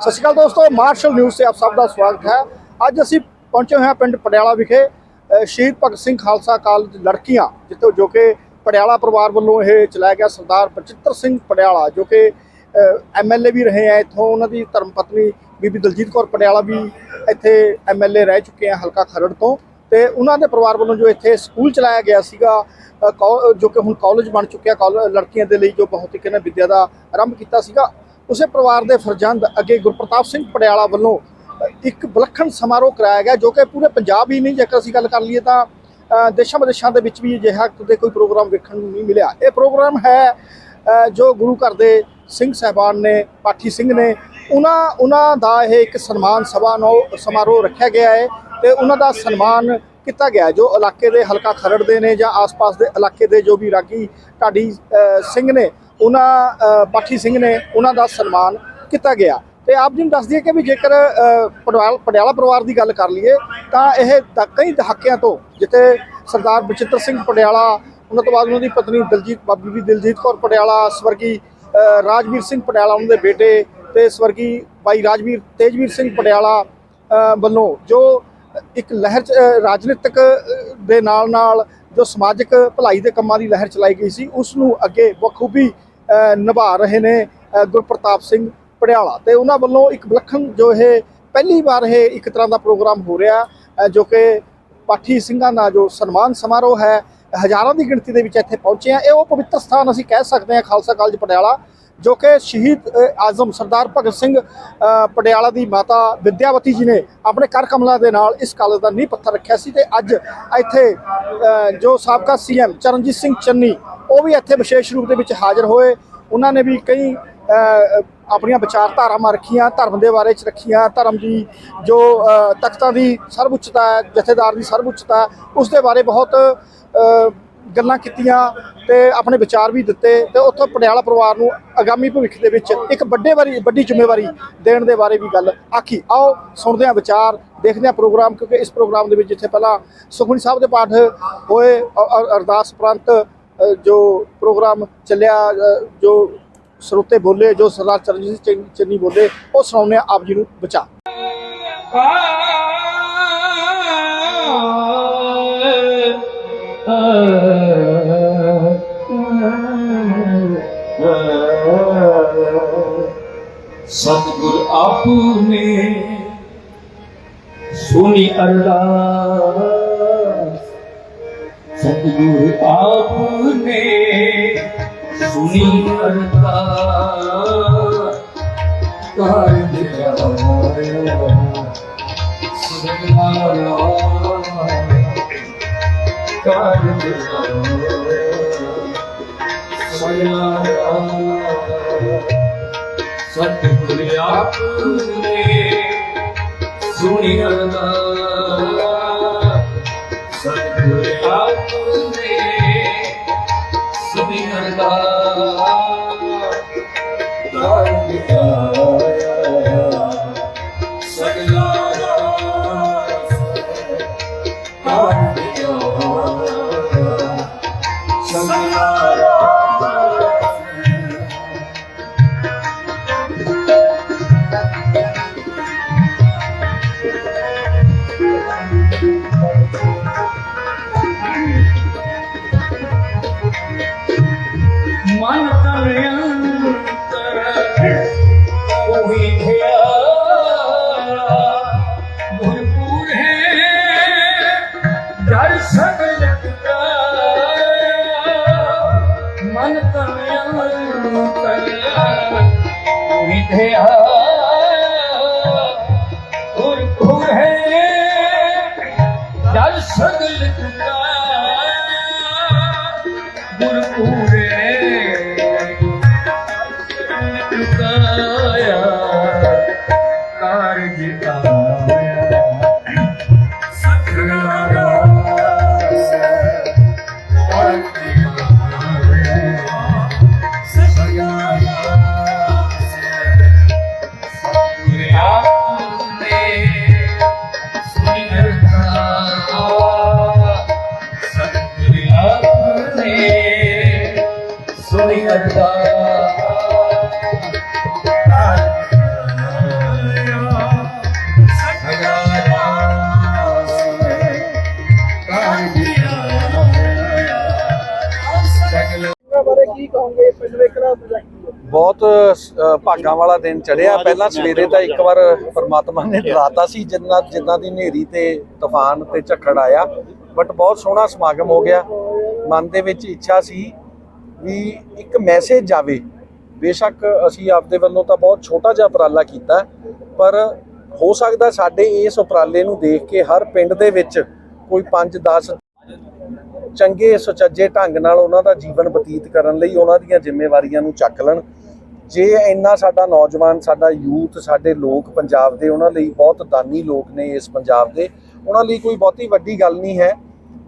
ਸਤਿ ਸ਼੍ਰੀ ਅਕਾਲ ਦੋਸਤੋ martial news ਤੇ ਆਪ ਸਭ ਦਾ ਸਵਾਗਤ ਹੈ। ਅੱਜ ਅਸੀਂ ਪਹੁੰਚੇ ਹੋਏ ਹਾਂ ਪਿੰਡ ਪਟਿਆਲਾ ਵਿਖੇ ਸ਼ਹੀਦ ਭਗਤ ਸਿੰਘ ਖਾਲਸਾ ਕਾਲਜ ਲੜਕੀਆਂ ਜਿੱਥੇ ਜੋ ਕਿ ਪਟਿਆਲਾ ਪਰਿਵਾਰ ਵੱਲੋਂ ਇਹ ਚਲਾਇਆ ਗਿਆ ਸਰਦਾਰ ਬਚਿੱਤਰ ਸਿੰਘ ਪਟਿਆਲਾ ਜੋ ਕਿ ਐਮਐਲਏ ਵੀ ਰਹੇ ਆ ਇੱਥੋਂ। ਉਹਨਾਂ ਦੀ ਧਰਮ ਪਤਨੀ ਬੀਬੀ ਦਲਜੀਤ ਕੌਰ ਪਟਿਆਲਾ ਵੀ ਇੱਥੇ ਐਮਐਲਏ ਰਹਿ ਚੁੱਕੇ ਆ ਹਲਕਾ ਖਰੜ ਤੋਂ। ਤੇ ਉਹਨਾਂ ਦੇ ਪਰਿਵਾਰ ਵੱਲੋਂ ਜੋ ਇੱਥੇ ਸਕੂਲ ਚਲਾਇਆ ਗਿਆ ਸੀਗਾ ਅ, ਜੋ ਕਿ ਹੁਣ ਕਾਲਜ ਬਣ ਚੁੱਕਿਆ ਕਾਲ- ਲੜਕੀਆਂ ਦੇ ਲਈ ਜੋ ਬਹੁਤ ਹੀ ਕਹਿੰਦੇ ਵਿੱਦਿਆ ਦਾ ਆਰੰਭ ਕੀਤਾ ਸੀਗਾ। ਉਸੇ ਪਰਿਵਾਰ ਦੇ ਫਰਜ਼ੰਦ ਅੱਗੇ ਗੁਰਪ੍ਰਤਾਪ ਸਿੰਘ ਪਟਿਆਲਾ ਵੱਲੋਂ ਇੱਕ ਵਿਲੱਖਣ ਸਮਾਰੋਹ ਕਰਾਇਆ ਗਿਆ ਜੋ ਕਿ ਪੂਰੇ ਪੰਜਾਬ ਹੀ ਨਹੀਂ, ਜੇਕਰ ਅਸੀਂ ਗੱਲ ਕਰ ਲਈਏ ਤਾਂ ਦੇਸ਼ਾਂ ਵਿਦੇਸ਼ਾਂ ਦੇ ਵਿੱਚ ਵੀ ਅਜਿਹਾ ਕਦੇ ਕੋਈ ਪ੍ਰੋਗਰਾਮ ਵੇਖਣ ਨੂੰ ਨਹੀਂ ਮਿਲਿਆ। ਇਹ ਪ੍ਰੋਗਰਾਮ ਹੈ ਜੋ ਗੁਰੂ ਘਰ ਦੇ ਸਿੰਘ ਸਾਹਿਬਾਨ ਨੇ, ਪਾਠੀ ਸਿੰਘ ਨੇ, ਉਹਨਾਂ ਉਹਨਾਂ ਦਾ ਇਹ ਇੱਕ ਸਨਮਾਨ ਸਭਾ ਨੂੰ ਸਮਾਰੋਹ ਰੱਖਿਆ ਗਿਆ ਹੈ ਤੇ ਉਹਨਾਂ ਦਾ ਸਨਮਾਨ ਕੀਤਾ ਗਿਆ ਜੋ ਇਲਾਕੇ ਦੇ ਹਲਕਾ ਖਰੜ ਦੇ ਨੇ ਜਾਂ ਆਸ-ਪਾਸ ਦੇ ਇਲਾਕੇ ਦੇ ਜੋ ਵੀ ਰਾਗੀ ਢਾਡੀ ਸਿੰਘ ਨੇ ਉਹਨਾਂ ਅ, ਪਾਠੀ ਸਿੰਘ ਨੇ ਉਹਨਾਂ ਦਾ ਸਨਮਾਨ ਕੀਤਾ ਗਿਆ। ਤੇ ਆਪ ਜੀ ਨੂੰ ਦੱਸ ਦਈਏ ਕਿ ਵੀ ਜੇਕਰ ਅ, ਪਟਿਆਲਾ ਪਰਿਵਾਰ ਦੀ ਗੱਲ ਕਰ ਲਈਏ ਤਾਂ ਇਹ ਦ- ਕਈ ਦਹਾਕਿਆਂ ਤੋਂ ਜਿੱਥੇ ਸਰਦਾਰ ਬਚਿੱਤਰ ਸਿੰਘ ਪਟਿਆਲਾ ਉਹਨਾਂ ਤੋਂ ਬਾਅਦ ਉਹਨਾਂ ਦੀ ਪਤਨੀ ਦਲਜੀਤ ਬਾਬੀ ਵੀ ਦਲਜੀਤ ਕੌਰ ਪਟਿਆਲਾ ਸਵਰਗੀ ਰਾਜਵੀਰ ਸਿੰਘ ਪਟਿਆਲਾ ਉਹਨਾਂ ਦੇ ਬੇਟੇ ਤੇ ਸਵਰਗੀ ਭਾਈ ਰਾਜਵੀਰ ਤੇਜਵੀਰ ਸਿੰਘ ਪਟਿਆਲਾ ਵੱਲੋਂ ਜੋ ਇੱਕ ਲਹਿਰ ਚ- ਰਾਜਨੀਤਿਕ ਦੇ ਨਾਲ ਨਾਲ ਜੋ ਸਮਾਜਿਕ ਭਲਾਈ ਦੇ ਕੰਮਾਂ ਦੀ ਲਹਿਰ ਚਲਾਈ ਗਈ ਸੀ ਉਸ ਨੂੰ ਅੱਗੇ ਬਖੂਬੀ ਨਿਭਾ ਰਹੇ ਨੇ ਗੁਰਪ੍ਰਤਾਪ ਸਿੰਘ ਪਟਿਆਲਾ ਤੇ ਉਹਨਾਂ ਵੱਲੋਂ ਇੱਕ ਵਿਲੱਖਣ ਜੋ ਇਹ ਪਹਿਲੀ ਵਾਰ ਇਹ ਇੱਕ ਤਰ੍ਹਾਂ ਦਾ ਪ੍ਰੋਗਰਾਮ ਹੋ ਰਿਹਾ ਜੋ ਕਿ ਪਾਠੀ ਸਿੰਘਾਂ ਦਾ ਜੋ ਸਨਮਾਨ ਸਮਾਰੋਹ ਹੈ, ਹਜ਼ਾਰਾਂ ਦੀ ਗਿਣਤੀ ਦੇ ਵਿੱਚ ਇੱਥੇ ਪਹੁੰਚੇ ਆ ਇਹ ਉਹ ਪਵਿੱਤਰ ਸਥਾਨ ਅਸੀਂ ਕਹਿ ਸਕਦੇ ਹਾਂ ਖਾਲਸਾ ਕਾਲਜ ਪਟਿਆਲਾ ਜੋ ਕਿ ਸ਼ਹੀਦ ਆਜ਼ਮ ਸਰਦਾਰ ਭਗਤ ਸਿੰਘ ਪਟਿਆਲਾ ਦੀ ਮਾਤਾ ਵਿਦਿਆਵਤੀ ਜੀ ਨੇ ਆਪਣੇ ਕਰ ਕਮਲਾਂ ਦੇ ਨਾਲ ਇਸ ਕਾਲਜ ਦਾ ਨੀਂਹ ਪੱਥਰ ਰੱਖਿਆ ਸੀ ਤੇ ਅੱਜ ਇੱਥੇ ਜੋ ਸਾਬਕਾ ਸੀਐਮ ਚਰਨਜੀਤ ਸਿੰਘ ਚੰਨੀ ਉਹ ਵੀ ਇੱਥੇ ਵਿਸ਼ੇਸ਼ ਰੂਪ ਦੇ ਵਿੱਚ ਹਾਜ਼ਰ ਹੋਏ। ਉਹਨਾਂ ਨੇ ਵੀ ਕਈ ਆਪਣੀਆਂ ਵਿਚਾਰਧਾਰਾਵਾਂ ਰੱਖੀਆਂ ਧਰਮ ਦੇ ਬਾਰੇ ਚ ਰੱਖੀਆਂ ਧਰਮ ਦੀ ਜੋ ਤਖਤਾਂ ਦੀ ਸਰਵਉੱਚਤਾ ਹੈ ਜਥੇਦਾਰ ਦੀ ਸਰਵਉੱਚਤਾ ਹੈ, ਉਸ ਦੇ ਬਾਰੇ ਬਹੁਤ ਗੱਲਾਂ ਕੀਤੀਆਂ ਤੇ ਆਪਣੇ ਵਿਚਾਰ ਵੀ ਦਿੱਤੇ ਤੇ ਉੱਥੋਂ ਪਟਿਆਲਾ ਪਰਿਵਾਰ ਨੂੰ ਆਗਾਮੀ ਭਵਿੱਖ ਦੇ ਵਿੱਚ ਇੱਕ ਵੱਡੇ ਵਾਰੀ, ਵੱਡੀ ਜ਼ਿੰਮੇਵਾਰੀ ਦੇਣ ਦੇ ਬਾਰੇ ਵੀ ਗੱਲ ਆਖੀ। ਆਓ ਸੁਣਦੇ ਹਾਂ ਵਿਚਾਰ, ਦੇਖਦੇ ਹਾਂ ਪ੍ਰੋਗਰਾਮ, ਕਿਉਂਕਿ ਇਸ ਪ੍ਰੋਗਰਾਮ ਦੇ ਵਿੱਚ ਜਿੱਥੇ ਪਹਿਲਾਂ ਸੁਖਮਨੀ ਸਾਹਿਬ ਦੇ ਪਾਠ ਹੋਏ ਅਰਦਾਸ ਪ੍ਰੰਤ ਜੋ ਪ੍ਰੋਗਰਾਮ ਚੱਲਿਆ ਜੋ ਸਰੋਤੇ ਬੋਲੇ, ਜੋ ਸਰਦਾਰ ਚਰਨਜੀਤ ਸਿੰਘ ਚੰਨੀ ਬੋਲੇ, ਉਹ ਸੁਣਾਉਂਦੇ ਹਾਂ ਆਪ ਜੀ ਨੂੰ ਬਚਾ ਅਰਦਾਸ। ਸਤਿਗੁਰ ਆਪਨੇ ਸੁਣੀ ਅਰਦਾਸ। ਕਰ ਦਿਆ ਸਗਲਾਰਾ ਕਰ ਦਿਆ ਸਗਲਾਰਾ ਸਤਿਗੁਰ ਆਪਨੇ ਸੁਣੀ ਅਰਦਾਸ। ਮਨ ਤਰਿਅੰਤਰ ਉਹੀ ਥਿਆ ਭਰਪੂਰ ਹੈ। ਜਰ ਸਗਲ ਗੁਰਪੂਰੇ ਕਾਇਆ ਬਹੁਤ ਅ, ਭਾਗਾਂ ਵਾਲਾ ਦਿਨ ਚੜਿਆ। ਪਹਿਲਾਂ ਸਵੇਰੇ ਤਾਂ ਇੱਕ ਵਾਰ ਪਰਮਾਤਮਾ ਨੇ ਡਰਾਤਾ ਸੀ ਜਿੰਨਾ ਜਿੱਦਾਂ ਦੀ ਹਨੇਰੀ ਤੇ ਤੂਫਾਨ ਤੇ ਝੱਖੜ ਆਇਆ। ਬਟ ਬਹੁਤ ਸੋਹਣਾ ਸਮਾਗਮ ਹੋ ਗਿਆ। ਮਨ ਦੇ ਵਿੱਚ ਇੱਛਾ ਸੀ ਵੀ ਇੱਕ ਮੈਸੇਜ ਜਾਵੇ। ਬੇਸ਼ੱਕ ਅਸੀਂ ਆਪਦੇ ਵੱਲੋਂ ਤਾਂ ਬਹੁਤ ਛੋਟਾ ਜਿਹਾ ਉਪਰਾਲਾ ਕੀਤਾ ਪਰ ਹੋ ਸਕਦਾ ਸਾਡੇ ਇਸ ਉਪਰਾਲੇ ਨੂੰ ਦੇਖ ਕੇ ਹਰ ਪਿੰਡ ਦੇ ਵਿੱਚ ਕੋਈ 5-10 ਚੰਗੇ ਸੁਚੱਜੇ ਢੰਗ ਨਾਲ ਉਹਨਾਂ ਦਾ ਜੀਵਨ ਬਤੀਤ ਕਰਨ ਲਈ ਉਹਨਾਂ ਦੀਆਂ ਜ਼ਿੰਮੇਵਾਰੀਆਂ ਨੂੰ ਚੱਕ ਲੈਣ। ਜੇ ਇੰਨਾ ਸਾਡਾ ਨੌਜਵਾਨ, ਸਾਡਾ ਯੂਥ, ਸਾਡੇ ਲੋਕ ਪੰਜਾਬ ਦੇ ਉਹਨਾਂ ਲਈ ਬਹੁਤ ਦਾਨੀ ਲੋਕ ਨੇ ਇਸ ਪੰਜਾਬ ਦੇ, ਉਹਨਾਂ ਲਈ ਕੋਈ ਬਹੁਤੀ ਵੱਡੀ ਗੱਲ ਨਹੀਂ ਹੈ।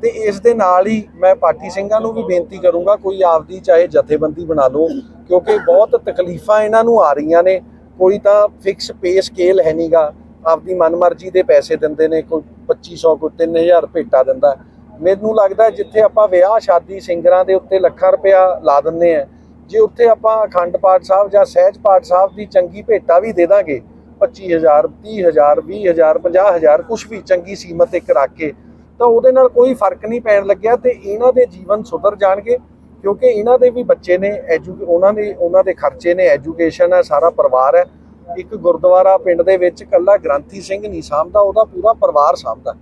ਤੇ ਇਸ ਦੇ ਨਾਲ ਹੀ ਮੈਂ ਪਾਠੀ ਸਿੰਘਾਂ ਨੂੰ ਵੀ ਬੇਨਤੀ ਕਰੂੰਗਾ, ਕੋਈ ਆਪਦੀ ਚਾਹੇ ਜਥੇਬੰਦੀ ਬਣਾ ਲਓ, ਕਿਉਂਕਿ ਬਹੁਤ ਤਕਲੀਫਾਂ ਇਹਨਾਂ ਨੂੰ ਆ ਰਹੀਆਂ ਨੇ। ਕੋਈ ਤਾਂ ਫਿਕਸ ਪੇ ਸਕੇਲ ਹੈ ਨਹੀਂਗਾ ਆਪਦੀ ਮਨਮਰਜ਼ੀ ਦੇ ਪੈਸੇ ਦਿੰਦੇ ਨੇ, ਕੋਈ 2500 ਕੋਈ 3000 ਭੇਟਾ ਦਿੰਦਾ। ਮੈਨੂੰ ਲੱਗਦਾ ਜਿੱਥੇ ਆਪਾਂ ਵਿਆਹ ਸ਼ਾਦੀ ਸਿੰਗਰਾਂ ਦੇ ਉੱਤੇ ਲੱਖਾਂ ਰੁਪਇਆ ਲਾ ਦਿੰਦੇ ਆ ਜੇ ਉੱਥੇ ਆਪਾਂ ਅਖੰਡ ਪਾਠ ਸਾਹਿਬ ਜਾਂ ਸਹਿਜ ਪਾਠ ਸਾਹਿਬ ਦੀ ਚੰਗੀ ਭੇਟਾ ਵੀ ਦੇ ਦਾਂਗੇ 25000 30000 20000 50000 ਕੁਝ ਵੀ ਚੰਗੀ ਸੀਮਤ ਇੱਕ ਰੱਖ ਕੇ, ਤਾਂ ਉਹਦੇ ਨਾਲ ਕੋਈ ਫ਼ਰਕ ਨਹੀਂ ਪੈਣ ਲੱਗਿਆ ਤੇ ਇਹਨਾਂ ਦੇ ਜੀਵਨ ਸੁਧਰ ਜਾਣਗੇ, ਕਿਉਂਕਿ ਇਹਨਾਂ ਦੇ ਵੀ ਬੱਚੇ ਨੇ ਐਜੂ ਉਹਨਾਂ ਦੇ ਉਹਨਾਂ ਦੇ ਖਰਚੇ ਨੇ ਐਜੂਕੇਸ਼ਨ ਹੈ, ਸਾਰਾ ਪਰਿਵਾਰ ਹੈ। ਇੱਕ ਗੁਰਦੁਆਰਾ ਪਿੰਡ ਦੇ ਵਿੱਚ ਕੱਲਾ ਗ੍ਰੰਥੀ ਸਿੰਘ ਨਹੀਂ ਸਾਂਭਦਾ, ਉਹਦਾ ਪੂਰਾ ਪਰਿਵਾਰ ਸਾਂਭਦਾ।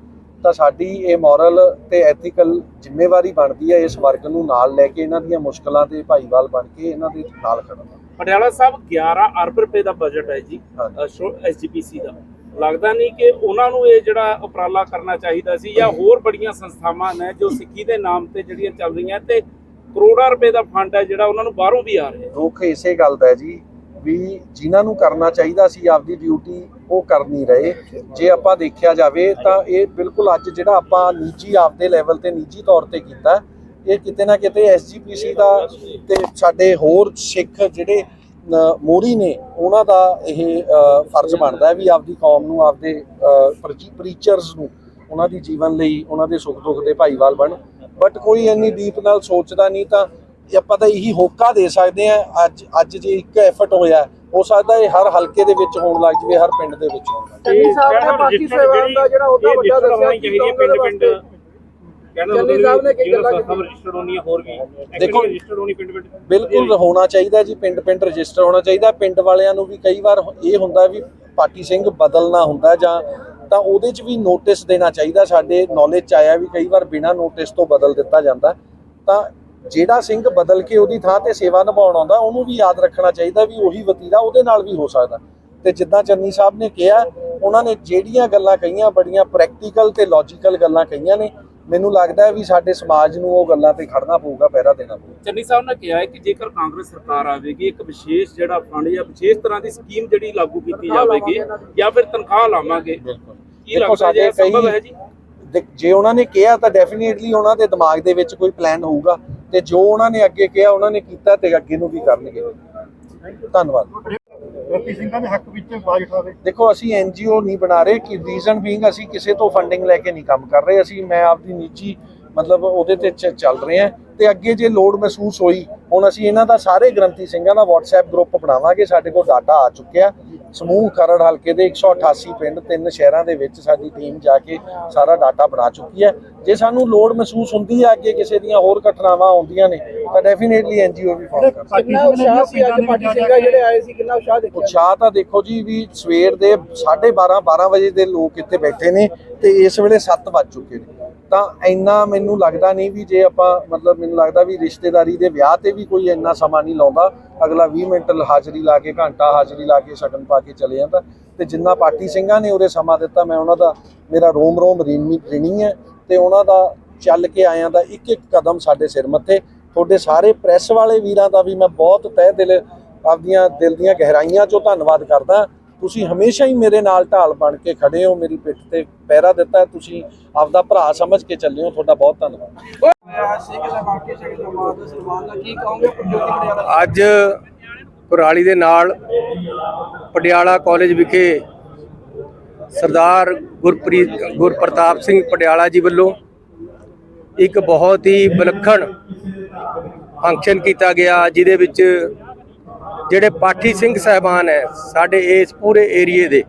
ਤਾਂ ਸਾਡੀ ਇਹ ਮੋਰਲ ਤੇ ਐਥੀਕਲ ਜ਼ਿੰਮੇਵਾਰੀ ਬਣਦੀ ਹੈ ਇਸ ਵਰਗ ਨੂੰ ਨਾਲ ਲੈ ਕੇ ਇਹਨਾਂ ਦੀਆਂ ਮੁਸ਼ਕਲਾਂ ਤੇ ਭਾਈਵਾਲ ਬਣ ਕੇ ਇਹਨਾਂ ਦੇ ਨਾਲ ਖੜਨਾ ਪਟਿਆਲਾ ਸਾਹਿਬ 11 ਅਰਬ ਰੁਪਏ ਦਾ ਬਜਟ ਹੈ ਜੀ। ਐਸਜੀਪੀਸੀ ਦਾ। ਲੱਗਦਾ ਨਹੀਂ ਕਿ ਉਹਨਾਂ ਨੂੰ ਇਹ ਜਿਹੜਾ ਉਪਰਾਲਾ ਕਰਨਾ ਚਾਹੀਦਾ ਸੀ ਜਾਂ ਹੋਰ ਬੜੀਆਂ ਸੰਸਥਾਵਾਂ ਨੇ ਜੋ ਸਿੱਖੀ ਦੇ ਨਾਮ ਤੇ ਜਿਹੜੀਆਂ ਚੱਲ ਰਹੀਆਂ ਤੇ ਕਰੋੜਾਂ ਰੁਪਏ ਦਾ ਫੰਡ ਹੈ ਜਿਹੜਾ ਉਹਨਾਂ ਨੂੰ ਬਾਹਰੋਂ ਵੀ ਆ ਰਿਹਾ ਦੁੱਖ ਇਸੇ ਗੱਲ ਦਾ ਹੈ ਜੀ ਵੀ ਜਿਨ੍ਹਾਂ ਨੂੰ ਕਰਨਾ ਚਾਹੀਦਾ ਸੀ ਆਪਦੀ ਡਿਊਟੀ ਉਹ ਕਰ ਨਹੀਂ ਰਹੇ। ਜੇ ਆਪਾਂ ਦੇਖਿਆ ਜਾਵੇ ਤਾਂ ਇਹ ਬਿਲਕੁਲ ਅੱਜ ਜਿਹੜਾ ਆਪਾਂ ਨਿੱਜੀ ਆਪਦੇ ਲੈਵਲ ਤੇ ਨਿੱਜੀ ਤੌਰ ਤੇ ਕੀਤਾ, ਇਹ ਕਿਤੇ ਨਾ ਕਿਤੇ ਐਸਜੀਪੀਸੀ ਦਾ ਤੇ ਸਾਡੇ ਹੋਰ ਸਿੱਖ ਜਿਹੜੇ ਮੋਰੀ ਨੇ, ਉਹਨਾਂ ਦਾ ਇਹ ਫਰਜ਼ ਬਣਦਾ ਹੈ ਵੀ ਆਪਦੀ ਕੌਮ ਨੂੰ, ਆਪਦੇ ਪ੍ਰੀਚਰਸ ਨੂੰ ਉਹਨਾਂ ਦੀ ਜੀਵਨ ਲਈ ਉਹਨਾਂ ਦੇ ਸੁੱਖ ਦੁੱਖ ਦੇ ਭਾਈਵਾਲ ਬਣ। ਬਟ ਕੋਈ ਇੰਨੀ ਡੀਪ ਨਾਲ ਸੋਚਦਾ ਨਹੀਂ ਤਾਂ ਆਪਾਂ ਤਾਂ ਇਹੀ ਹੋਕਾ ਦੇ ਸਕਦੇ ਆ ਅੱਜ ਅੱਜ ਜੇ ਇੱਕ ਐਫਰਟ ਹੋਇਆ ਹੋ ਸਕਦਾ ਇਹ ਹਰ ਹਲਕੇ ਦੇ ਵਿੱਚ ਹੋਣ ਲੱਗ ਜਵੇ ਹਰ ਪਿੰਡ ਦੇ ਵਿੱਚ ਹੋਣ ਲੱਗ ਜਾਵੇ। ਚੰਨੀ ਸਾਹਿਬ ਨੇ ਬਾਕੀ ਸੇਵਾਵਾਂ ਦਾ ਜਿਹੜਾ ਉਹਦਾ ਵੱਡਾ ਦੱਸਿਆ ਹੋਣੀ ਚਾਹੀਦੀ ਹੈ ਪਿੰਡ ਪਿੰਡ ਕਹਿੰਦਾ ਚੰਨੀ ਸਾਹਿਬ ਨੇ ਕੀ ਗੱਲਾਂ ਸਭ ਰਜਿਸਟਰਡ ਹੋਣੀ ਹੈ ਹੋਰ ਵੀ। ਦੇਖੋ, ਰਜਿਸਟਰਡ ਹੋਣੀ ਪਿੰਡ ਪਿੰਡ ਬਿਲਕੁਲ ਹੋਣਾ ਚਾਹੀਦਾ ਜੀ ਪਿੰਡ ਪਿੰਡ ਰਜਿਸਟਰ ਹੋਣਾ ਚਾਹੀਦਾ। ਪਿੰਡ ਵਾਲਿਆਂ ਨੂੰ ਵੀ ਕਈ ਵਾਰ ਇਹ ਹੁੰਦਾ ਵੀ ਪਾਟੀ ਸਿੰਘ ਬਦਲਣਾ ਹੁੰਦਾ ਜਾਂ ਤਾਂ ਉਹਦੇ 'ਚ ਵੀ ਨੋਟਿਸ ਦੇਣਾ ਚਾਹੀਦਾ। ਸਾਡੇ ਨੌਲੇਜ 'ਚ ਆਇਆ ਵੀ ਕਈ ਵਾਰ ਬਿਨਾਂ ਨੋਟਿਸ ਤੋਂ ਬਦਲ ਦਿੱਤਾ ਜਾਂਦਾ। ਤਾਂ ਜਿਹੜਾ ਸਿੰਘ ਬਦਲ ਕੇ ਉਹਦੀ ਥਾਂ ਤੇ ਸੇਵਾ ਨਿਭਾਉਣ ਆਉਂਦਾ ਉਹਨੂੰ ਵੀ ਯਾਦ ਰੱਖਣਾ ਚਾਹੀਦਾ ਵੀ ਉਹੀ ਵਤੀਰਾ ਉਹਦੇ ਨਾਲ ਵੀ ਹੋ ਸਕਦਾ। ਤੇ ਜਿੱਦਾਂ ਚੰਨੀ ਸਾਹਿਬ ਨੇ ਕਿਹਾ ਉਹਨਾਂ ਨੇ ਜਿਹੜੀਆਂ ਗੱਲਾਂ ਕਹੀਆਂ ਬੜੀਆਂ ਪ੍ਰੈਕਟੀਕਲ ਤੇ ਲੌਜੀਕਲ ਗੱਲਾਂ ਕਹੀਆਂ ਨੇ ਮੈਨੂੰ ਲੱਗਦਾ ਹੈ ਵੀ ਸਾਡੇ ਸਮਾਜ ਨੂੰ ਉਹ ਗੱਲਾਂ ਤੇ ਖੜਨਾ ਪਊਗਾ ਪਹਿਰਾ ਦੇਣਾ ਪਊਗਾ। ਚੰਨੀ ਸਾਹਿਬ ਨੇ ਕਿਹਾ ਹੈ ਕਿ ਜੇਕਰ ਕਾਂਗਰਸ ਸਰਕਾਰ ਆਵੇਗੀ ਇੱਕ ਵਿਸ਼ੇਸ਼ ਜਿਹੜਾ ਫੰਡ ਜਾਂ ਵਿਸ਼ੇਸ਼ ਤਰ੍ਹਾਂ ਦੀ ਸਕੀਮ ਜਿਹੜੀ ਲਾਗੂ ਕੀਤੀ ਜਾਵੇਗੀ ਜਾਂ ਫਿਰ ਤਨਖਾਹ ਲਾਵਾਂਗੇ। ਬਿਲਕੁਲ। ਕੀ ਲੱਗਦਾ ਜੀ ਸੰਭਵ ਹੈ ਜੀ? ਜੇ ਉਹਨਾਂ ਨੇ ਕਿਹਾ ਤਾਂ ਡੈਫੀਨੇਟਲੀ ਉਹਨਾਂ ਦੇ ਦਿਮਾਗ ਦੇ ਵਿੱਚ ਕੋਈ ਪਲਾਨ ਹੋਊਗਾ। ਤੇ ਜੋ ਉਹਨਾਂ ਨੇ ਅੱਗੇ ਕਿਹਾ ਉਹਨਾਂ ਨੇ ਕੀਤਾ ਤੇ ਅੱਗੇ ਨੂੰ ਵੀ ਕਰਨਗੇ। ਧੰਨਵਾਦ। ਗ੍ਰੰਥੀ ਸਿੰਘਾਂ ਦੇ ਹੱਕ ਵਿੱਚ ਆਵਾਜ਼ ਉਠਾਵੇ ਦੇਖੋ ਅਸੀਂ ਐਨਜੀਓ ਨਹੀਂ ਬਣਾ ਰਹੇ। ਕਿ ਰੀਜ਼ਨ ਬੀਇੰਗ ਅਸੀਂ ਕਿਸੇ ਤੋਂ ਫੰਡਿੰਗ ਲੈ ਕੇ ਨਹੀਂ ਕੰਮ ਕਰ ਰਹੇ। ਅਸੀਂ ਮੈਂ ਆਪਦੀ ਨਿੱਜੀ ਮਤਲਬ ਉਹਦੇ ਤੇ ਚੱਲ ਰਹੇ ਹਾਂ ਤੇ ਅੱਗੇ ਜੇ ਲੋੜ ਮਹਿਸੂਸ ਹੋਈ ਹੁਣ ਅਸੀਂ ਇਹਨਾਂ ਦਾ ਸਾਰੇ ਗ੍ਰੰਥੀ ਸਿੰਘਾਂ ਦਾ WhatsApp ਗਰੁੱਪ ਬਣਾਵਾਂਗੇ। ਸਾਡੇ ਕੋਲ ਡਾਟਾ ਆ ਚੁੱਕਿਆ। ਸਮੂਹ ਖਰੜ ਹਲਕੇ ਦੇ 188 ਪਿੰਡ ਤਿੰਨ ਸ਼ਹਿਰਾਂ ਦੇ ਵਿੱਚ ਸਾਡੀ ਟੀਮ ਜਾ ਕੇ ਸਾਰਾ ਡਾਟਾ ਬਣਾ ਚੁੱਕੀ ਹੈ। ਜੇ ਸਾਨੂੰ ਲੋੜ ਮਹਿਸੂਸ ਹੁੰਦੀ ਹੈ ਅੱਗੇ ਕਿਸੇ ਦੀਆਂ ਹੋਰ ਘਟਨਾਵਾਂ ਆਉਂਦੀਆਂ ਨੇ ਤਾਂ ਡੈਫੀਨੇਟਲੀ ਐਨਜੀਓ ਵੀ ਫਾਰਮ ਕਰ ਕਿੰਨਾ ਉਤਸ਼ਾਹ ਸੀ ਅੱਜ ਪਾਰਟੀ ਸਿੰਘਾਂ ਜਿਹੜੇ ਆਏ ਸੀ ਕਿੰਨਾ ਉਤਸ਼ਾਹ ਦੇਖਿਆ? ਉਤਸ਼ਾਹ ਤਾਂ ਦੇਖੋ ਜੀ ਵੀ ਸਵੇਰ ਦੇ 12:30 12 ਵਜੇ ਦੇ ਲੋਕ ਇੱਥੇ ਬੈਠੇ ਨੇ ਤੇ ਇਸ ਵੇਲੇ 7 ਵੱਜ ਚੁੱਕੇ ਨੇ। ਤਾਂ ਇੰਨਾ ਮੈਨੂੰ ਲੱਗਦਾ ਨਹੀਂ ਵੀ ਜੇ ਆਪਾਂ, ਮਤਲਬ ਮੈਨੂੰ ਲੱਗਦਾ ਵੀ ਰਿਸ਼ਤੇਦਾਰੀ ਦੇ ਵਿਆਹ ਤੇ ਵੀ ਕੋਈ ਇੰਨਾ ਸਮਾਂ ਨਹੀਂ ਲਾਉਂਦਾ। ਅਗਲਾ 20 ਮਿੰਟ ਹਾਜ਼ਰੀ ਲਾ ਕੇ, ਘੰਟਾ ਹਾਜ਼ਰੀ ਲਾ ਕੇ ਸ਼ਗਨ ਪਾ ਕੇ ਚਲੇ ਜਾਂਦਾ। ਤੇ ਜਿੰਨਾ ਪਾਰਟੀ ਸਿੰਘਾਂ ਨੇ ਉਹਦੇ ਸਮਾਂ ਦਿੱਤਾ, ਮੈਂ ਉਹਨਾਂ ਦਾ, ਮੇਰਾ ਰੋਮ ਰੋਮ ਰਿਣੀ ਰਿਣੀ ਹੈ ਤੇ ਉਹਨਾਂ ਦਾ ਚੱਲ ਕੇ ਆਇਆਂ ਦਾ ਇੱਕ ਇੱਕ ਕਦਮ ਸਾਡੇ ਸਿਰ ਮੱਥੇ। ਤੁਹਾਡੇ ਸਾਰੇ ਪ੍ਰੈਸ ਵਾਲੇ ਵੀਰਾਂ ਦਾ ਵੀ ਮੈਂ ਬਹੁਤ ਤਹਿ ਦਿਲ, ਆਪਦੀਆਂ ਦਿਲ ਦੀਆਂ ਗਹਿਰਾਈਆਂ ਚੋਂ ਧੰਨਵਾਦ ਕਰਦਾ। ਤੁਸੀਂ ਹਮੇਸ਼ਾ ਹੀ ਮੇਰੇ ਨਾਲ ਢਾਲ ਬਣ ਕੇ ਖੜੇ ਹੋ, ਮੇਰੀ ਪਿੱਠ ਤੇ ਪਹਿਰਾ ਦਿੱਤਾ ਤੁਸੀਂ ਆਪਦਾ ਭਰਾ ਸਮਝ ਕੇ ਚੱਲੇ ਹੋ, ਤੁਹਾਡਾ ਬਹੁਤ ਧੰਨਵਾਦ। ਅੱਜ ਕੁਰਾਲੀ ਦੇ ਨਾਲ ਪਟਿਆਲਾ ਕਾਲਜ ਵਿਖੇ ਸਰਦਾਰ ਗੁਰਪ੍ਰੀਤ, ਗੁਰਪ੍ਰਤਾਪ ਸਿੰਘ ਪਟਿਆਲਾ ਜੀ ਵੱਲੋਂ ਇੱਕ ਬਹੁਤ ਹੀ ਵਿਲੱਖਣ ਫੰਕਸ਼ਨ ਕੀਤਾ ਗਿਆ, ਜਿਹਦੇ ਵਿੱਚ ਜਿਹੜੇ ਪਾਠੀ ਸਿੰਘ ਸਹਿਬਾਨ ਹੈ, ਸਾਡੇ ਇਸ ਪੂਰੇ ਏਰੀਏ ਦੇ,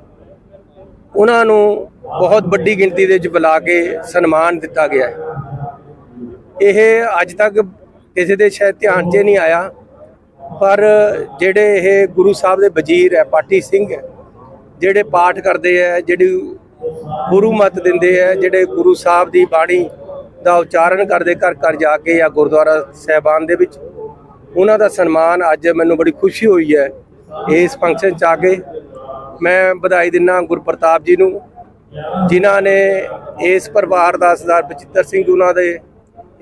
ਉਹਨਾਂ ਨੂੰ ਬਹੁਤ ਵੱਡੀ ਗਿਣਤੀ ਦੇ ਵਿੱਚ ਬੁਲਾ ਕੇ ਸਨਮਾਨ ਦਿੱਤਾ ਗਿਆ ਹੈ। ਇਹ ਅੱਜ ਤੱਕ ਕਿਸੇ ਦੇ ਸ਼ਾਇਦ ਧਿਆਨ 'ਚ ਨਹੀਂ ਆਇਆ, ਪਰ ਜਿਹੜੇ ਇਹ ਗੁਰੂ ਸਾਹਿਬ ਦੇ ਵਜ਼ੀਰ ਹੈ, ਪਾਠੀ ਸਿੰਘ ਹੈ, ਜਿਹੜੇ ਪਾਠ ਕਰਦੇ ਹੈ, ਜਿਹੜੀ ਗੁਰੂ ਮਤ ਦਿੰਦੇ ਹੈ, ਜਿਹੜੇ ਗੁਰੂ ਸਾਹਿਬ ਦੀ ਬਾਣੀ ਦਾ ਉਚਾਰਨ ਕਰਦੇ ਘਰ ਘਰ ਜਾ ਕੇ ਜਾਂ ਗੁਰਦੁਆਰਾ ਸਹਿਬਾਨ ਦੇ ਵਿੱਚ ਉਹਨਾਂ ਦਾ ਸਨਮਾਨ ਅੱਜ ਮੈਨੂੰ ਬੜੀ ਖੁਸ਼ੀ ਹੋਈ ਹੈ। ਇਸ ਫੰਕਸ਼ਨ 'ਚ ਆ ਕੇ ਮੈਂ ਵਧਾਈ ਦਿੰਦਾ ਗੁਰਪ੍ਰਤਾਪ ਜੀ ਨੂੰ, ਜਿਨ੍ਹਾਂ ਨੇ ਇਸ ਪਰਿਵਾਰ ਦਾ ਸਰਦਾਰ ਬਚਿੱਤਰ ਸਿੰਘ ਉਹਨਾਂ ਦੇ,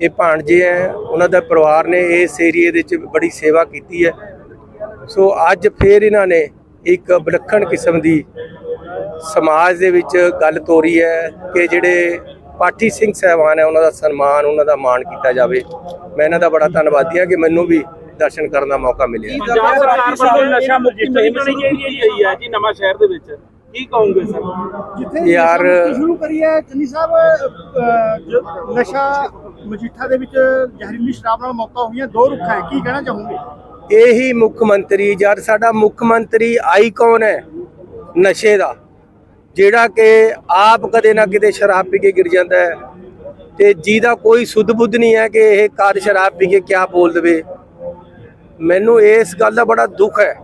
ਇਹ ਭਾਣਜੇ ਹੈ, ਉਹਨਾਂ ਦਾ ਪਰਿਵਾਰ ਨੇ ਇਸ ਏਰੀਏ ਦੇ ਵਿੱਚ ਬੜੀ ਸੇਵਾ ਕੀਤੀ ਹੈ। ਸੋ ਅੱਜ ਫੇਰ ਇਹਨਾਂ ਨੇ ਇੱਕ ਵਿਲੱਖਣ ਕਿਸਮ ਦੀ ਸਮਾਜ ਦੇ ਵਿੱਚ ਗੱਲ ਤੋਰੀ ਹੈ ਕਿ ਜਿਹੜੇ ਪਾਠੀ ਸਿੰਘ ਸਹਿਬਾਨ ਹੈ, ਉਹਨਾਂ ਦਾ ਸਨਮਾਨ, ਉਹਨਾਂ ਦਾ ਮਾਣ ਕੀਤਾ ਜਾਵੇ। ਮੈਂ ਇਹਨਾਂ ਦਾ ਬੜਾ ਧੰਨਵਾਦੀ ਹਾਂ ਕਿ ਮੈਨੂੰ ਵੀ ਦਰਸ਼ਨ ਕਰਨ ਦਾ ਮੌਕਾ ਮਿਲਿਆ। ਪੰਜਾਬ ਸਰਕਾਰ ਵੱਲੋਂ ਨਸ਼ਾ ਮੁਕਤੀ ਮੁਹਿੰਮ ਜਿਹੜੀ ਗਈ ਹੈ ਜੀ ਨਵਾਂ ਸ਼ਹਿਰ ਦੇ ਵਿੱਚ। ਕੀ ਕਹੋਗੇ ਸਰ? ਜਿੱਥੇ ਯਾਰ- ਸ਼ੁਰੂ ਕਰੀ ਹੈ ਚੰਨੀ ਸਾਹਿਬ ਨਸ਼ਾ ਮਜੀਠਾ ਦੇ ਵਿੱਚ ਜ਼ਹਿਰੀਲੀ ਸ਼ਰਾਬ ਨਾਲ ਮੌਤਾਂ ਹੋਈਆਂ ਦੋ ਰੁੱਖ ਹੈ ਕੀ ਕਹਿਣਾ ਚਾਹੋਗੇ? ਇਹੀ ਮੁੱਖ ਮੰਤਰੀ ਜਦ ਸਾਡਾ ਮੁੱਖ ਮੰਤਰੀ ਆਈਕਨ ਹੈ ਨਸ਼ੇ ਦਾ? ਜਿਹੜਾ ਕਿ ਆਪ ਕਦੇ ਨਾ ਕਿਤੇ ਸ਼ਰਾਬ ਪੀ ਕੇ ਗਿਰ ਜਾਂਦਾ ਹੈ ਤੇ ਜਿਹਦਾ ਕੋਈ ਸੁੱਧ ਬੁੱਧ ਨਹੀਂ ਹੈ ਕਿ ਇਹ ਕਾਦ ਸ਼ਰਾਬ ਪੀ ਕੇ ਕਿਆ ਬੋਲ ਦੇਵੇ। ਮੈਨੂੰ ਇਸ ਗੱਲ ਦਾ ਬੜਾ ਦੁੱਖ ਹੈ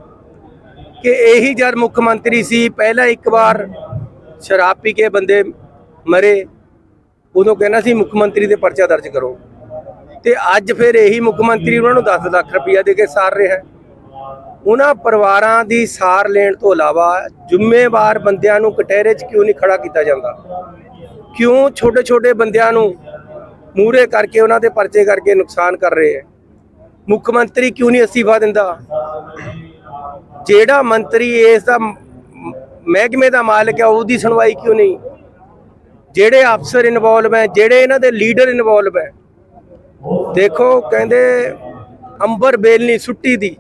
ਕਿ ਇਹੀ ਜਦ ਮੁੱਖ ਮੰਤਰੀ ਸੀ, ਪਹਿਲਾਂ ਇੱਕ ਵਾਰ ਸ਼ਰਾਬ ਪੀ ਕੇ ਬੰਦੇ ਮਰੇ, ਉਦੋਂ ਕਹਿਣਾ ਸੀ ਮੁੱਖ ਮੰਤਰੀ ਦੇ ਪਰਚਾ ਦਰਜ ਕਰੋ। ਤੇ ਅੱਜ ਫਿਰ ਇਹੀ ਮੁੱਖ ਮੰਤਰੀ ਉਹਨਾਂ ਨੂੰ 10 ਲੱਖ ਰੁਪਇਆ ਦੇ ਕੇ ਸਾਰ ਰਿਹਾ ਹੈ। ਉਹਨਾਂ ਪਰਿਵਾਰਾਂ ਦੀ ਸਾਰ ਲੈਣ ਤੋਂ ਇਲਾਵਾ ਜ਼ਿੰਮੇਵਾਰ ਬੰਦਿਆਂ ਨੂੰ ਕਟਹਿਰੇ 'ਚ ਕਿਉਂ ਨਹੀਂ ਖੜਾ ਕੀਤਾ ਜਾਂਦਾ? ਕਿਉਂ ਛੋਟੇ ਛੋਟੇ ਬੰਦਿਆਂ ਨੂੰ ਮੂਰੇ ਕਰਕੇ ਉਹਨਾਂ ਦੇ ਪਰਚੇ ਕਰਕੇ ਨੁਕਸਾਨ ਕਰ ਰਹੇ ਹੈ? ਮੁੱਖ ਮੰਤਰੀ ਕਿਉਂ ਨਹੀਂ ਅਸਤੀਫਾ ਦਿੰਦਾ? ਜਿਹੜਾ ਮੰਤਰੀ ਇਸ ਦਾ ਮਹਿਕਮੇ ਦਾ ਮਾਲਕ ਹੈ, ਉਹਦੀ ਸੁਣਵਾਈ ਕਿਉਂ ਨਹੀਂ? ਜਿਹੜੇ ਅਫਸਰ ਇਨਵੋਲਵ ਹੈ, ਜਿਹੜੇ ਇਹਨਾਂ ਦੇ ਲੀਡਰ ਇਨਵੋਲਵ ਹੈ। ਦੇਖੋ, ਕਹਿੰਦੇ ਅੰਬਰ ਬੇਲਨੀ ਸੁੱਟੀ ਦੀ,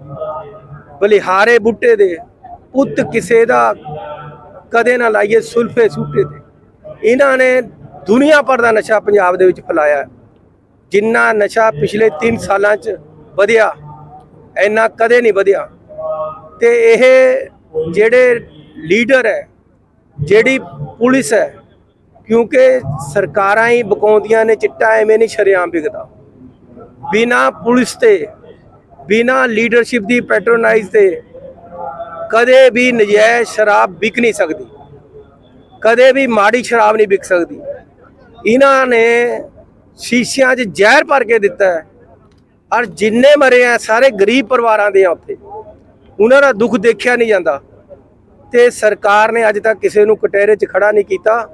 ਬਲਿਹਾਰੇ ਬੁੱਟੇ ਦੇ, ਪੁੱਤ ਕਿਸੇ ਦਾ ਕਦੇ ਨਾ ਲਾਈਏ ਸੁਲਫੇ ਸੁੱਟੇ ਤੇ। ਇਹਨਾਂ ਨੇ ਦੁਨੀਆ ਭਰ ਦਾ ਨਸ਼ਾ ਪੰਜਾਬ ਦੇ ਵਿੱਚ ਫੈਲਾਇਆ। ਜਿੰਨਾ ਨਸ਼ਾ ਪਿਛਲੇ 3 ਸਾਲਾਂ 'ਚ ਵਧਿਆ। ਇੰਨਾ ਕਦੇ ਨਹੀਂ ਵਧਿਆ। ਤੇ ਇਹ ਜਿਹੜੇ ਲੀਡਰ ਹੈ, ਜਿਹੜੀ ਪੁਲਿਸ ਹੈ, ਕਿਉਂਕਿ ਸਰਕਾਰਾਂ ਹੀ ਬਕਾਉਂਦੀਆਂ ਨੇ, ਚਿੱਟਾ ਐਵੇਂ ਨਹੀਂ ਸ਼ਰੇਆਮ ਵਿਕਦਾ। ਬਿਨਾ ਪੁਲਿਸ ਤੇ, ਬਿਨਾ ਲੀਡਰਸ਼ਿਪ ਦੀ ਪੈਟਰੋਨਾਈਜ਼ ਤੇ, ਕਦੇ ਵੀ ਨਜਾਇਜ਼ ਸ਼ਰਾਬ ਵਿਕ ਨਹੀਂ ਸਕਦੀ। ਕਦੇ ਵੀ ਮਾੜੀ ਸ਼ਰਾਬ ਨਹੀਂ ਵਿਕ ਸਕਦੀ। ਇਹਨਾਂ ਨੇ ਸ਼ੀਸ਼ਿਆਂ 'ਚ ਜ਼ਹਿਰ ਭਰ ਕੇ ਦਿੱਤਾ ਹੈ। ਔਰ ਜਿੰਨੇ ਮਰੇ ਆ ਸਾਰੇ ਗਰੀਬ ਪਰਿਵਾਰਾਂ ਦੇ ਆ ਉੱਥੇ। ਉਹਨਾਂ ਦਾ ਦੁੱਖ ਦੇਖਿਆ ਨਹੀਂ ਜਾਂਦਾ। ਤੇ ਸਰਕਾਰ ਨੇ ਅੱਜ ਤੱਕ ਕਿਸੇ ਨੂੰ ਕਟਹਿਰੇ 'ਚ ਖੜਾ ਨਹੀਂ ਕੀਤਾ।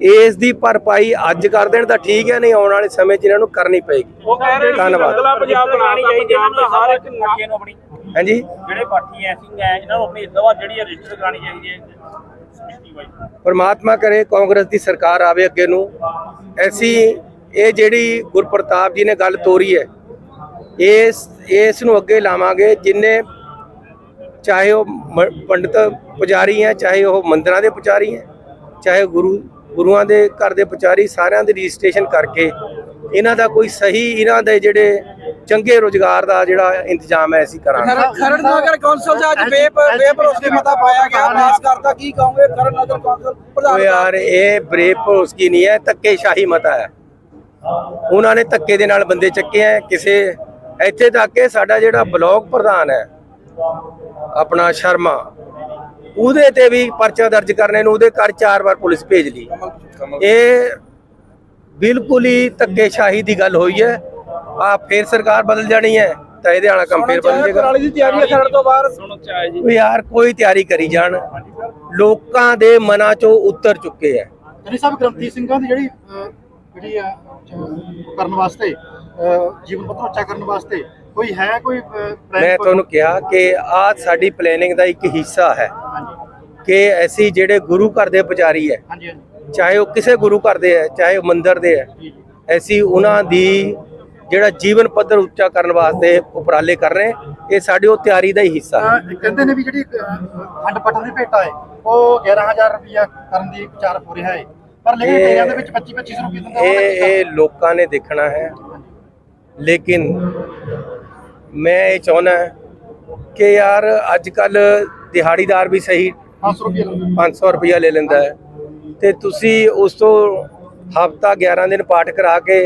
ਇਸ ਦੀ ਭਰਪਾਈ ਅੱਜ ਕਰ ਦੇਣ ਤਾਂ ਠੀਕ ਹੈ ਨਹੀਂ ਆਉਣ ਵਾਲੇ ਸਮੇਂ 'ਚ ਇਹਨਾਂ ਨੂੰ ਕਰਨੀ ਪਏਗੀ। ਧੰਨਵਾਦ। ਅਗਲਾ ਪੰਜਾਬ ਬਣਾਉਣੀ ਚਾਹੀਦੀ ਇਹਨਾਂ ਨੂੰ ਹਰ ਇੱਕ ਪਾਰਟੀਆਂ ਨੂੰ ਆਪਣੀ। ਹਾਂਜੀ? ਜਿਹੜੇ ਪਾਰਟੀ ਐਸੀ ਹੈ ਇਹਨਾਂ ਨੂੰ ਆਪਣੀ ਦਵਾ ਜਿਹੜੀ ਹੈ ਰਜਿਸਟਰ ਕਰਾਣੀ ਚਾਹੀਦੀ ਹੈ। ਸਮਿਤੀ ਵਾਈਜ਼ ਪਰਮਾਤਮਾ ਕਰੇ ਕਾਂਗਰਸ ਦੀ ਸਰਕਾਰ ਆਵੇ ਅੱਗੇ ਨੂੰ। ਐਸੀ ਇਹ ਜਿਹੜੀ ਗੁਰਪ੍ਰਤਾਪ ਜੀ ਨੇ ਗੱਲ ਤੋਰੀ ਹੈ ਇਸ ਇਸ ਨੂੰ ਅੱਗੇ ਲਾਵਾਂਗੇ ਜਿੰਨੇ ਚਾਹੇ ਉਹ ਪੰਡਿਤ ਪੁਜਾਰੀ ਹੈ ਚਾਹੇ ਉਹ ਮੰਦਰਾਂ ਦੇ ਪੁਜਾਰੀ ਹੈ ਚਾਹੇ ਗੁਰੂ ਗੁਰੂਆਂ ਦੇ ਘਰ ਦੇ ਪੁਜਾਰੀ ਸਾਰਿਆਂ ਦੀ ਰਜਿਸਟ੍ਰੇਸ਼ਨ ਕਰਕੇ ਇਹਨਾਂ ਦਾ ਕੋਈ ਸਹੀ ਇਹਨਾਂ ਦੇ ਜਿਹੜੇ ਚੰਗੇ ਰੋਜ਼ਗਾਰ ਦਾ ਜਿਹੜਾ ਇੰਤਜ਼ਾਮ ਹੈ ਅਸੀਂ ਕਰਾਂਗੇ। ਖਰੜ ਨਗਰ ਕੌਂਸਲ ਦਾ ਅੱਜ ਬੇ ਬੇਭਰੋਸਗੀ ਮਤਾ ਪਾਇਆ ਗਿਆ। ਪਾਸ ਕਰਤਾ ਕੀ ਕਹੋਗੇ? ਖਰੜ ਨਗਰ ਕੌਂਸਲ ਪ੍ਰਧਾਨ ਯਾਰ ਇਹ ਬ੍ਰੇਕ ਭਰੋਸਗੀ ਨਹੀਂ ਹੈ ਧੱਕੇਸ਼ਾਹੀ ਮਤਾ ਹੈ। ਉਹਨਾਂ ਨੇ ਧੱਕੇ ਦੇ ਨਾਲ ਬੰਦੇ ਚੱਕੇ ਆ ਕਿਸੇ ਇੱਥੇ ਤੱਕ ਕਿ ਸਾਡਾ ਜਿਹੜਾ ਬਲਾਕ ਪ੍ਰਧਾਨ ਹੈ ਆਪਣਾ ਸ਼ਰਮਾ ਉਹਦੇ ਤੇ ਵੀ ਪਰਚਾ ਦਰਜ ਕਰਨੇ ਨੂੰ ਉਹਦੇ ਘਰ ਚਾਰ ਵਾਰ ਪੁਲਿਸ ਭੇਜ ਲਈ। ਇਹ ਬਿਲਕੁਲ ਹੀ ਧੱਕੇਸ਼ਾਹੀ ਦੀ ਗੱਲ ਹੋਈ ਹੈ। ਆ ਫੇਰ ਸਰਕਾਰ ਬਦਲ ਜਾਣੀ ਹੈ ਤਾਂ ਇਹਦੇ ਵਾਲਾ ਕੰਮ ਫੇਰ ਬਦਲ ਜਾਏਗਾ। ਦੀ ਤਿਆਰੀ ਖਰੜ ਤੋਂ ਬਾਹਰ। ਸੁਣੋ ਚਾਹੇ ਜੀ। ਉਹ ਯਾਰ ਕੋਈ ਤਿਆਰੀ ਕਰੀ ਜਾਣ। ਲੋਕਾਂ ਦੇ ਮਨਾਂ ਚੋਂ ਉਤਰ ਚੁੱਕੇ ਹੈ। ਚੰਨੀ ਸਾਹਿਬ ਗ੍ਰੰਥੀ ਸਿੰਘਾਂ ਦੀ ਜਿਹੜੀ ਜਿਹੜੀ ਕਰਨ ਵਾਸਤੇ ਜੀਵਨ ਪੱਧਰ ਉੱਚਾ ਕਰਨ ਵਾਸਤੇ ਕੋਈ ਹੈ ਕੋਈ ਮੈਂ? ਤੁਹਾਨੂੰ ਕਿਹਾ ਕਿ ਆ ਸਾਡੀ ਪਲੈਨਿੰਗ ਦਾ ਇੱਕ ਹਿੱਸਾ ਹੈ ਕਿ ਅਸੀਂ ਜਿਹੜੇ ਗੁਰੂ ਘਰ ਦੇ ਪੁਜਾਰੀ ਹੈ ਚਾਹੇ ਉਹ ਕਿਸੇ ਗੁਰੂ ਘਰ ਦੇ ਹੈ ਚਾਹੇ ਉਹ ਮੰਦਿਰ ਦੇ ਹੈ ਅਸੀਂ ਉਹਨਾਂ ਦੀ ਜਿਹੜਾ ਜੀਵਨ ਪੱਧਰ ਉੱਚਾ ਕਰਨ ਵਾਸਤੇ ਉਪਰਾਲੇ ਕਰ ਰਹੇ। ਇਹ ਸਾਡੀ ਉਹ ਤਿਆਰੀ ਦਾ ਹੀ ਹਿੱਸਾ ਹੈ। ਕਹਿੰਦੇ ਨੇ ਵੀ ਜਿਹੜੀ ਖੰਡ ਪੱਟਣ ਦੀ ਭੇਟਾ ਹੈ ਉਹ 11000 ਰੁਪਇਆ ਕਰਨ ਦੀ ਵਿਚਾਰ ਹੋ ਰਿਹਾ ਹੈ। ਪਰ ਲੇਕਿਨ ਡੇਰਿਆਂ ਦੇ ਵਿੱਚ 25 2500 ਰੁਪਏ ਦਿੰਦੇ ਇਹ ਲੋਕਾਂ ਨੇ ਦੇਖਣਾ ਹੈ। ਲੇਕਿਨ ਮੈਂ ਇਹ ਚਾਹੁੰਦਾ ਕਿ ਯਾਰ ਅੱਜ ਕੱਲ ਦਿਹਾੜੀਦਾਰ ਵੀ ਸਹੀ 500 ਰੁਪਏ ਲੈਂਦੇ। 500 ਰੁਪਇਆ ਲੈ ਲੈਂਦਾ ਹੈ। ਤੇ ਤੁਸੀਂ ਉਸ ਤੋਂ ਹਫਤਾ 11 ਦਿਨ ਪਾਠ ਕਰਾ ਕੇ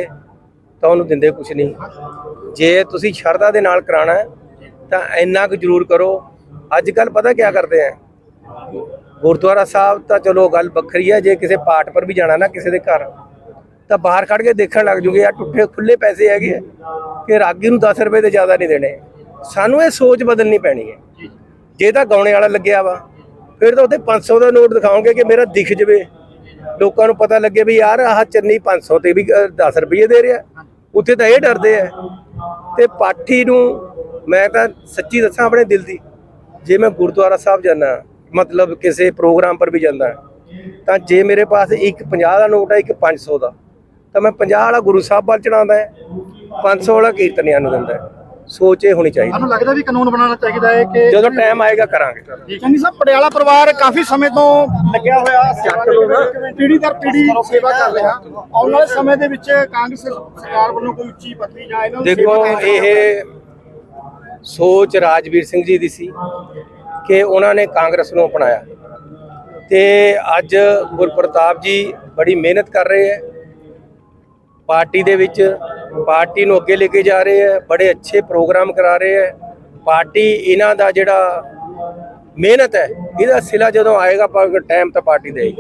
ਤਾਂ ਉਹਨੂੰ ਦਿੰਦੇ ਕੁਝ ਨਹੀਂ। ਜੇ ਤੁਸੀਂ ਸ਼ਰਧਾ ਦੇ ਨਾਲ ਕਰਾਣਾ ਤਾਂ ਇੰਨਾ ਕੁ ਜ਼ਰੂਰ ਕਰੋ। ਅੱਜ ਕੱਲ ਪਤਾ ਕੀ ਕਰਦੇ ਆ ਗੁਰਦੁਆਰਾ ਸਾਹਿਬ ਤਾਂ ਚਲੋ ਗੱਲ ਵੱਖਰੀ ਹੈ ਜੇ ਕਿਸੇ ਪਾਠ ਪਰ ਵੀ ਜਾਣਾ ਨਾ ਕਿਸੇ ਦੇ ਘਰ। ਤਾਂ ਬਾਹਰ ਕੱਢ ਕੇ ਦੇਖਣ ਲੱਗ ਜੂਗੇ ਆ ਟੁੱਟੇ ਖੁੱਲੇ ਪੈਸੇ ਹੈਗੇ ਆ ਕਿ ਰਾਗੀ ਨੂੰ 10 ਰੁਪਏ ਦੇ ਜ਼ਿਆਦਾ ਨਹੀਂ ਦੇਣੇ। ਸਾਨੂੰ ਇਹ ਸੋਚ ਬਦਲਣੀ ਪੈਣੀ ਹੈ। ਜੇ ਤਾਂ ਗਾਉਣੇ ਵਾਲਾ ਲੱਗਿਆ ਵਾ ਫਿਰ ਤਾਂ ਉੱਥੇ 500 ਦਾ ਨੋਟ ਦਿਖਾਓਗੇ ਕਿ ਮੇਰਾ ਦਿਖ ਜਵੇ। ਲੋਕਾਂ ਨੂੰ ਪਤਾ ਲੱਗੇ ਵੀ ਯਾਰ ਆਹ ਚੰਨੀ 500 ਤੇ ਵੀ ਅ, 10 ਰੁਪਏ ਦੇ ਰਿਹਾ। ਉੱਥੇ ਤਾਂ ਇਹ ਡਰਦੇ ਆ। ਤੇ ਪਾਠੀ ਨੂੰ ਮੈਂ ਤਾਂ ਸੱਚੀ ਦੱਸਾਂ ਆਪਣੇ ਦਿਲ ਦੀ ਜੇ ਮੈਂ ਗੁਰਦੁਆਰਾ ਸਾਹਿਬ ਜਾਣਾ ਮਤਲਬ ਕਿਸੇ ਪ੍ਰੋਗਰਾਮ ਪਰ ਵੀ ਜਾਂਦਾ ਤਾਂ ਜੇ ਮੇਰੇ ਪਾਸ ਇੱਕ 50 ਦਾ ਨੋਟ ਹੈ ਇੱਕ 500 ਦਾ ਤਾਂ ਮੈਂ 50 ਵਾਲਾ ਗੁਰੂ ਸਾਹਿਬ ਵੱਲ ਚੜਾਉਂਦਾ ਹੈ 500 ਵਾਲਾ ਕੀਰਤਨੀਆਂ ਨੂੰ ਦਿੰਦਾ ਹੈ। ਸੋਚ ਹੋਣੀ ਚਾਹੀਦੀ। ਸਾਨੂੰ ਲੱਗਦਾ ਵੀ ਕਾਨੂੰਨ ਬਣਾਉਣਾ ਚਾਹੀਦਾ ਹੈ ਕਿ ਜਦੋਂ ਟਾਈਮ ਆਏਗਾ ਕਰਾਂਗੇ। ਚੰਨੀ ਸਾਹਿਬ ਪਟਿਆਲਾ ਪਰਿਵਾਰ ਕਾਫੀ ਸਮੇਂ ਤੋਂ ਲੱਗਿਆ ਹੋਇਆ ਪੀੜੀ ਦਰ ਪੀੜੀ ਸੇਵਾ ਕਰ ਰਿਹਾ। ਆਉਣ ਵਾਲੇ ਸਮੇਂ ਦੇ ਵਿੱਚ ਕਾਂਗਰਸ ਸਰਕਾਰ ਵੱਲੋਂ ਕੋਈ ਉੱਚੀ ਪੱਤਰੀ ਜਾਂ ਇਹਨਾਂ ਨੂੰ ਦੇਖੋ ਇਹ ਸੋਚ ਰਾਜਵੀਰ ਸਿੰਘ ਜੀ ਦੀ ਸੀ ਕਿ ਉਹਨਾਂ ਨੇ ਕਾਂਗਰਸ ਨੂੰ ਅਪਣਾਇਆ। ਤੇ ਅੱਜ ਗੁਰਪ੍ਰਤਾਪ ਜੀ ਬੜੀ ਮਿਹਨਤ ਕਰ ਰਹੇ ਹੈ। ਪਾਰਟੀ ਦੇ ਵਿੱਚ ਪਾਰਟੀ ਨੂੰ ਅੱਗੇ ਲੈ ਕੇ ਜਾ ਰਹੇ ਹੈ, ਬੜੇ ਅੱਛੇ ਪ੍ਰੋਗਰਾਮ ਕਰਾ ਰਹੇ ਹੈ। ਪਾਰਟੀ ਇਹਨਾਂ ਦਾ ਜਿਹੜਾ ਮਿਹਨਤ ਹੈ, ਇਹਦਾ ਸਿਲਾ ਜਦੋਂ ਆਏਗਾ ਟਾਈਮ ਤਾਂ ਪਾਰਟੀ ਦੇਗੀ।